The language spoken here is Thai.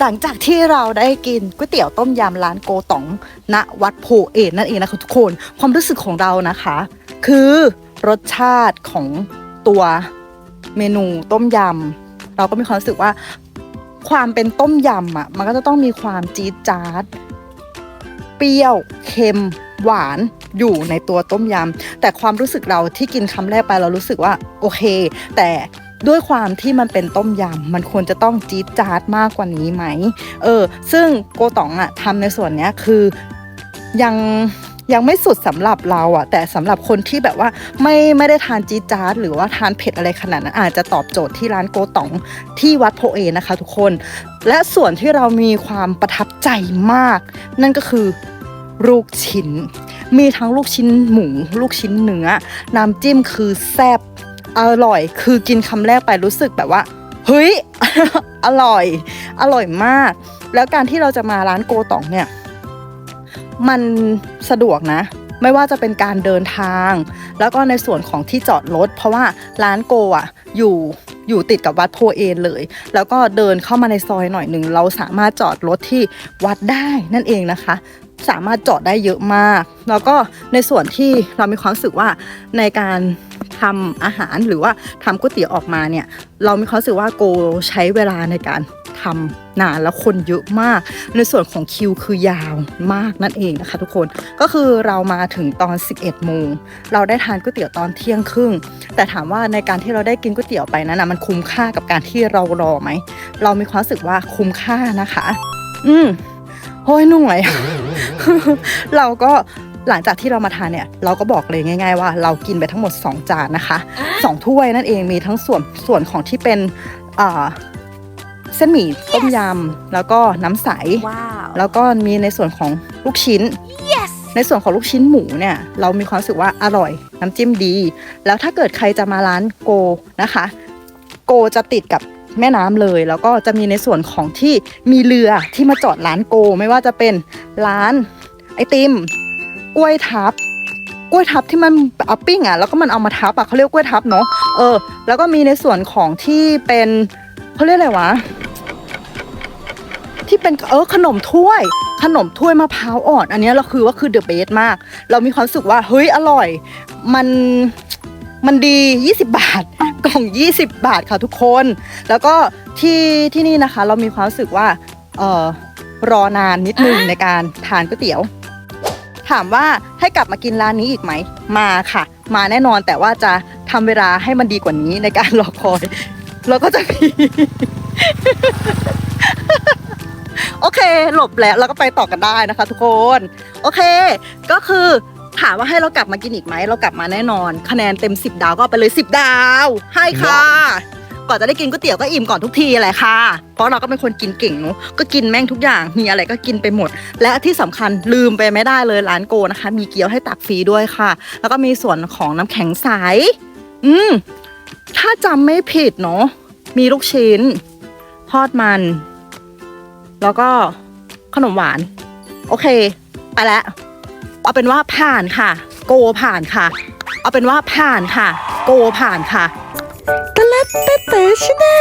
หลังจากที่เราได้กินก๋วยเตี๋ยวต้มยำร้านโกตองณวัดโพเอนนั่นเองนะคะทุกคนความรู้สึกของเรานะคะ คือรสชาติของตัวเมนูต้มยำเราก็มีความรู้สึกว่าความเป็นต้มยำอะมันก็จะต้องมีความจี๊ดจ๊าดเปรี้ยวเค็มหวานอยู่ในตัวต้มยำแต่ความรู้สึกเราที่กินคำแรกไปเรารู้สึกว่าโอเค แต่ ด้วยความที่มันเป็นต้มยำมันควรจะต้องจี๊ดจ๊าดมากกว่านี้ไหม เออ ซึ่งโกตองอะทำในส่วนเนี้ยคือยังยังไม่สุดสำหรับเราอะแต่สำหรับคนที่แบบว่าไม่ไม่ได้ทานจี๊ดจ๊าดหรือว่าทานเผ็ดอะไรขนาดนั้นอาจจะตอบโจทย์ที่ร้านโกตองที่วัดโพเอนะคะทุกคน และส่วนที่เรามีความประทับใจมาก นั่นก็คือลูกชิ้น มีทั้งลูกชิ้นหมู ลูกชิ้นเนื้อน้ำจิ้มคือแซ่บ อร่อย คือกินคำแรกไปรู้สึกแบบว่า เฮ้ย อร่อย อร่อยมาก แล้วการที่เราจะมาร้านโกตองเนี่ย มันสะดวกนะ ไม่ว่าจะเป็นการเดินทาง แล้วก็ในส่วนของที่จอดรถ เพราะว่าร้านโกอะ อยู่อยู่ติดกับวัดโพเอนเลย แล้วก็เดินเข้ามาในซอยหน่อยหนึ่ง เราสามารถจอดรถที่วัดได้นั่นเองนะคะ สามารถจอดได้เยอะมาก แล้วก็ในส่วนที่เรามีความรู้สึกว่าในการ ทำอาหารหรือว่าทำก๋วยเตี๋ยวออกมาเนี่ย เรามีความรู้สึกว่าโกใช้เวลาในการทำนานแล้วคนเยอะมาก ในส่วนของคิวคือยาวมากนั่นเองนะคะ ทุกคนก็คือเรามาถึงตอน 11โมงเราได้ทานก๋วยเตี๋ยวตอนเที่ยงครึ่ง แต่ถามว่าในการที่เราได้กินก๋วยเตี๋ยวไปนั้นนะมันคุ้มค่ากับการที่เรารอไหมเรามีความรู้สึกว่าคุ้มค่านะคะ อืมโอ้ยหนื่อยเราก็ หลังจากที่เรามาทานเนี่ยเราก็บอกเลยง่าย ๆ ว่าเรากินไปทั้งหมด 2 จานนะคะสองถ้วยนั่นเองมีทั้งส่วนส่วนของที่เป็นอ่าเส้นหมี่ต้มยำแล้วก็น้ำใสว้าวแล้วก็มีในส่วนของลูกชิ้น yes ในส่วนของลูกชิ้นหมูเนี่ยเรามีความรู้สึกว่าอร่อย น้ำจิ้มดี แล้วถ้าเกิดใครจะมาร้านโกนะคะ โกจะติดกับแม่น้ำเลย แล้วก็จะมีในส่วนของที่มีเรือที่มาจอดร้านโก ไม่ว่าจะเป็นร้านไอติม กล้วยทับกล้วยทับที่มันเอาปิ้งอะแล้วก็มันเอามาทับอะเขาเรียกกล้วยทับเนาะเออ แล้วก็มีในส่วนของที่เป็นเขาเรียกอะไรวะที่เป็นเออขนมถ้วย ขนมถ้วยมะพร้าวอ่อน อันนี้เราคือว่าคือเดอะเบสมาก เรามีความรู้สึกว่าเฮ้ยอร่อย มันมันดี 20 บาทกล่อง 20 บาทค่ะทุกคน แล้วก็ที่ที่นี่นะคะ เรามีความรู้สึกว่าเออรอนานนิดนึงในการทานก๋วยเตี๋ยว ถามว่าให้กลับมากินร้านนี้อีกไหม มาค่ะ มาแน่นอนแต่ว่าจะทำเวลาให้มันดีกว่านี้ในการรอคอย แล้วก็จะมีโอเค หลบแล้วแล้วก็ไปต่อกันได้นะคะทุกคน โอเค ก็คือถามว่าให้เรากลับมากินอีกไหม เรากลับมาแน่นอน คะแนนเต็ม 10 ดาวก็ไปเลย 10 ดาว ให้ค่ะ ก่อนจะได้กินก๋วยเตี๋ยวก็อิ่มก่อนทุกทีแหละค่ะเพราะเราก็เป็นคนกินเก่งเนอะก็กินแม่งทุกอย่างมีอะไรก็กินไปหมด และที่สำคัญลืมไปไม่ได้เลยร้านโกนะคะ มีเกี๊ยวให้ตักฟรีด้วยค่ะ แล้วก็มีส่วนของน้ำแข็งใสอืมถ้าจำไม่ผิดเนาะมีลูกชิ้น ทอดมัน แล้วก็ขนมหวาน โอเค ไปแล้ว เอาเป็นว่าผ่านค่ะ โกผ่านค่ะ เอาเป็นว่าผ่านค่ะ โกผ่านค่ะ ตะ